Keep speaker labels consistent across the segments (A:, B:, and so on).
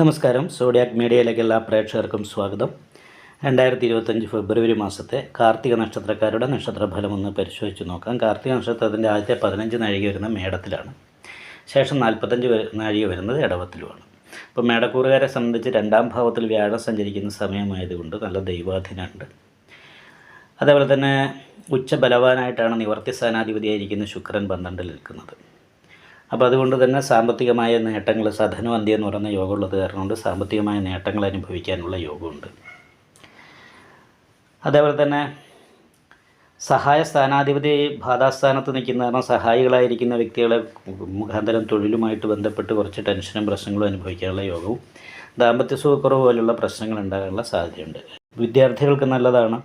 A: നമസ്കാരം. സോഡിയാക് മീഡിയയിലേക്ക് എല്ലാ പ്രേക്ഷകർക്കും സ്വാഗതം. രണ്ടായിരത്തി ഇരുപത്തഞ്ച് ഫെബ്രുവരി മാസത്തെ കാർത്തിക നക്ഷത്രക്കാരുടെ നക്ഷത്രഫലം ഒന്ന് പരിശോധിച്ച് നോക്കാം. കാർത്തിക നക്ഷത്രത്തിന്റെ ആദ്യത്തെ പതിനഞ്ച് നാഴിക വരുന്ന മേടത്തിലാണ്. ശേഷം നാൽപ്പത്തഞ്ച് നാഴിക വരുന്നത് ഇടവത്തിലുമാണ് അപ്പോൾ മേടക്കൂറുകാരെ സംബന്ധിച്ച് രണ്ടാം ഭാവത്തിൽ വ്യാഴം സഞ്ചരിക്കുന്ന സമയമായതുകൊണ്ട് നല്ല ദൈവാധീനമുണ്ട്. അതേപോലെ തന്നെ ഉച്ച ബലവാനായിട്ടാണ് നിവർത്തി സ്ഥാനാധിപതിയായിരിക്കുന്ന ശുക്രൻ പന്ത്രണ്ടിൽ നിൽക്കുന്നത്. അപ്പോൾ അതുകൊണ്ട് തന്നെ സാമ്പത്തികമായ നേട്ടങ്ങൾ സധനവന്തി എന്ന് പറയുന്ന യോഗമുള്ളത് കാരണം കൊണ്ട് സാമ്പത്തികമായ നേട്ടങ്ങൾ അനുഭവിക്കാനുള്ള യോഗമുണ്ട്. അതേപോലെ തന്നെ സഹായ സ്ഥാനാധിപതി ബാധാസ്ഥാനത്ത് നിൽക്കുന്ന കാരണം സഹായികളായിരിക്കുന്ന വ്യക്തികളെ മുഖാന്തരം തൊഴിലുമായിട്ട് ബന്ധപ്പെട്ട് കുറച്ച് ടെൻഷനും പ്രശ്നങ്ങളും അനുഭവിക്കാനുള്ള യോഗവും ദാമ്പത്യ സുഖക്കുറവ് പോലുള്ള പ്രശ്നങ്ങൾ ഉണ്ടാകാനുള്ള സാധ്യതയുണ്ട്. വിദ്യാർത്ഥികൾക്ക് നല്ലതാണ്.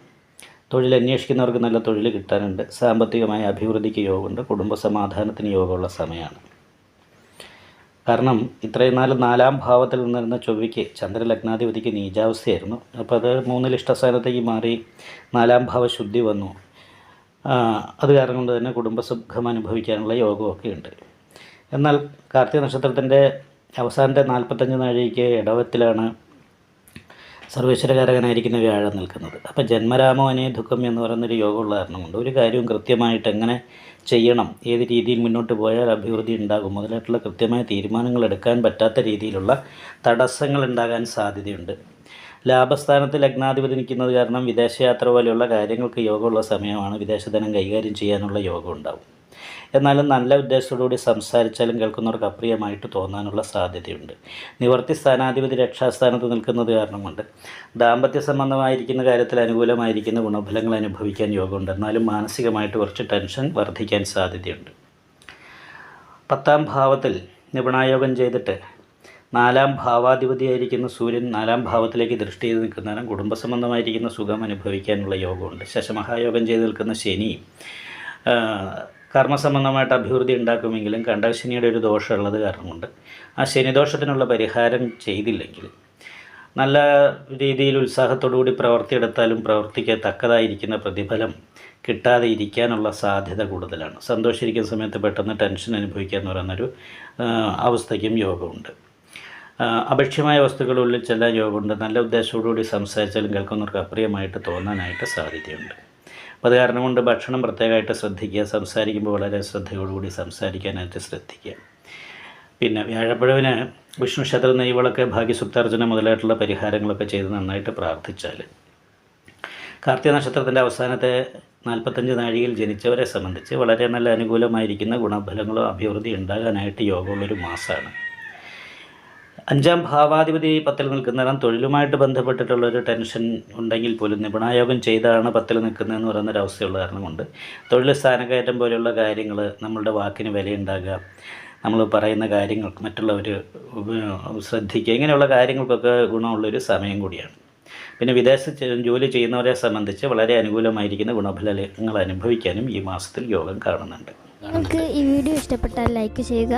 A: തൊഴിൽ അന്വേഷിക്കുന്നവർക്ക് നല്ല തൊഴിൽ കിട്ടാനുണ്ട്. സാമ്പത്തികമായ അഭിവൃദ്ധിക്ക് യോഗമുണ്ട്. കുടുംബ സമാധാനത്തിന് യോഗമുള്ള സമയമാണ്. കാരണം ഇത്രയും നാല് നാലാം ഭാവത്തിൽ നിന്നിരുന്ന ചൊവ്വയ്ക്ക് ചന്ദ്രലഗ്നാധിപതിക്ക് നീചാവസ്ഥയായിരുന്നു. അപ്പോൾ അത് മൂന്നിൽ ഇഷ്ടസ്ഥാനത്തേക്ക് മാറി നാലാം ഭാവ ശുദ്ധി വന്നു. അത് കാരണം കൊണ്ട് തന്നെ കുടുംബസുഖം അനുഭവിക്കാനുള്ള യോഗമൊക്കെ ഉണ്ട്. എന്നാൽ കാർത്തിക നക്ഷത്രത്തിന്റെ അവസാനത്തെ നാൽപ്പത്തഞ്ച് നാഴികയ്ക്ക് ഇടവത്തിലാണ് സർവേശ്വരകാരകനായിരിക്കുന്ന വ്യാഴം നിൽക്കുന്നത്. അപ്പോൾ ജന്മരാമോ അനേ ദുഃഖം എന്ന് പറയുന്നൊരു യോഗമുള്ള കാരണം കൊണ്ട് ഒരു കാര്യവും കൃത്യമായിട്ട് എങ്ങനെ ചെയ്യണം ഏത് രീതിയിൽ മുന്നോട്ട് പോയാൽ അഭിവൃദ്ധി ഉണ്ടാകും മുതലായിട്ടുള്ള കൃത്യമായ തീരുമാനങ്ങൾ എടുക്കാൻ പറ്റാത്ത രീതിയിലുള്ള തടസ്സങ്ങൾ ഉണ്ടാകാൻ സാധ്യതയുണ്ട്. ലാഭസ്ഥാനത്ത് ലഗ്നാധിപതി നിൽക്കുന്നത് കാരണം വിദേശയാത്ര പോലെയുള്ള കാര്യങ്ങൾക്ക് യോഗമുള്ള സമയമാണ്. വിദേശധനം കൈകാര്യം ചെയ്യാനുള്ള യോഗം ഉണ്ടാവും. എന്നാലും നല്ല ഉദ്ദേശത്തോടുകൂടി സംസാരിച്ചാലും കേൾക്കുന്നവർക്ക് അപ്രിയമായിട്ട് തോന്നാനുള്ള സാധ്യതയുണ്ട്. നിവർത്തി സ്ഥാനാധിപതി രക്ഷാസ്ഥാനത്ത് നിൽക്കുന്നത് കാരണമുണ്ട്. ദാമ്പത്യ സംബന്ധമായിരിക്കുന്ന കാര്യത്തിൽ അനുകൂലമായിരിക്കുന്ന ഗുണഫലങ്ങൾ അനുഭവിക്കാൻ യോഗമുണ്ട്. എന്നാലും മാനസികമായിട്ട് കുറച്ച് ടെൻഷൻ വർദ്ധിക്കാൻ സാധ്യതയുണ്ട്. പത്താം ഭാവത്തിൽ നിപുണായോഗം ചെയ്തിട്ട് നാലാം ഭാവാധിപതിയായിരിക്കുന്ന സൂര്യൻ നാലാം ഭാവത്തിലേക്ക് ദൃഷ്ടി ചെയ്ത് നിൽക്കുന്നതിനും കുടുംബസംബന്ധമായിരിക്കുന്ന സുഖം അനുഭവിക്കാനുള്ള യോഗമുണ്ട്. ശശമഹായോഗം ചെയ്ത് നിൽക്കുന്ന ശനി കർമ്മസംബന്ധമായിട്ട് അഭിവൃദ്ധി ഉണ്ടാക്കുമെങ്കിലും കണ്ടശനിയുടെ ഒരു ദോഷമുള്ളത് കാരണമുണ്ട്. ആ ശനിദോഷത്തിനുള്ള പരിഹാരം ചെയ്തില്ലെങ്കിൽ നല്ല രീതിയിൽ ഉത്സാഹത്തോടുകൂടി പ്രവർത്തിയെടുത്താലും പ്രവർത്തിക്ക് തക്കതായിരിക്കുന്ന പ്രതിഫലം കിട്ടാതെ ഇരിക്കാനുള്ള സാധ്യത കൂടുതലാണ്. സന്തോഷിച്ചിരിക്കുന്ന സമയത്ത് പെട്ടെന്ന് ടെൻഷൻ അനുഭവിക്കുക എന്ന് പറയുന്നൊരു അവസ്ഥയ്ക്കും യോഗമുണ്ട്. അഭക്ഷ്യമായ വസ്തുക്കളുടെ ഉള്ളിൽ ചെല്ലാൻ യോഗമുണ്ട്. നല്ല ഉദ്ദേശത്തോടുകൂടി സംസാരിച്ചാലും കേൾക്കുന്നവർക്ക് അപ്രിയമായിട്ട് തോന്നാനായിട്ട് സാധ്യതയുണ്ട്. അപ്പോൾ അത് കാരണം കൊണ്ട് ഭക്ഷണം പ്രത്യേകമായിട്ട് ശ്രദ്ധിക്കുക സംസാരിക്കുമ്പോൾ വളരെ ശ്രദ്ധയോടുകൂടി സംസാരിക്കാനായിട്ട് ശ്രദ്ധിക്കുക. പിന്നെ വ്യാഴപ്പഴവിന് വിഷ്ണു ക്ഷേത്ര നെയ്വളൊക്കെ ഭാഗ്യസുപ്താർജന മുതലായിട്ടുള്ള പരിഹാരങ്ങളൊക്കെ ചെയ്ത് നന്നായിട്ട് പ്രാർത്ഥിച്ചാൽ കാർത്തിക നക്ഷത്രത്തിന്റെ അവസാനത്തെ നാൽപ്പത്തഞ്ച് നാഴികയിൽ ജനിച്ചവരെ സംബന്ധിച്ച് വളരെ നല്ല അനുകൂലമായിരിക്കുന്ന ഗുണഫലങ്ങളോ അഭിവൃദ്ധി ഉണ്ടാകാനായിട്ട് യോഗമുള്ളൊരു മാസമാണ് അഞ്ചാം ഭാവാധിപതി പത്തിൽ നിൽക്കുന്നതാണ് തൊഴിലുമായിട്ട് ബന്ധപ്പെട്ടിട്ടുള്ള ഒരു ടെൻഷൻ ഉണ്ടെങ്കിൽ പോലും നിപുണായോഗം ചെയ്താണ് പത്തിൽ നിൽക്കുന്നതെന്ന് പറയുന്ന ഒരു അവസ്ഥയുള്ള കാരണം കൊണ്ട് തൊഴിൽ സ്ഥാനക്കയറ്റം പോലെയുള്ള കാര്യങ്ങൾ നമ്മളുടെ വാക്കിന് വിലയുണ്ടാകുക നമ്മൾ പറയുന്ന കാര്യങ്ങൾ മറ്റുള്ളവർ ശ്രദ്ധിക്കുക ഇങ്ങനെയുള്ള കാര്യങ്ങൾക്കൊക്കെ ഗുണമുള്ളൊരു സമയം കൂടിയാണ്. പിന്നെ വിദേശ ജോലി ചെയ്യുന്നവരെ സംബന്ധിച്ച് വളരെ അനുകൂലമായിരിക്കുന്ന ഗുണഫലങ്ങൾ അനുഭവിക്കാനും ഈ മാസത്തിൽ യോഗം കാണുന്നുണ്ട്.
B: നിങ്ങൾക്ക് ഈ വീഡിയോ ഇഷ്ടപ്പെട്ടാൽ ലൈക്ക് ചെയ്യുക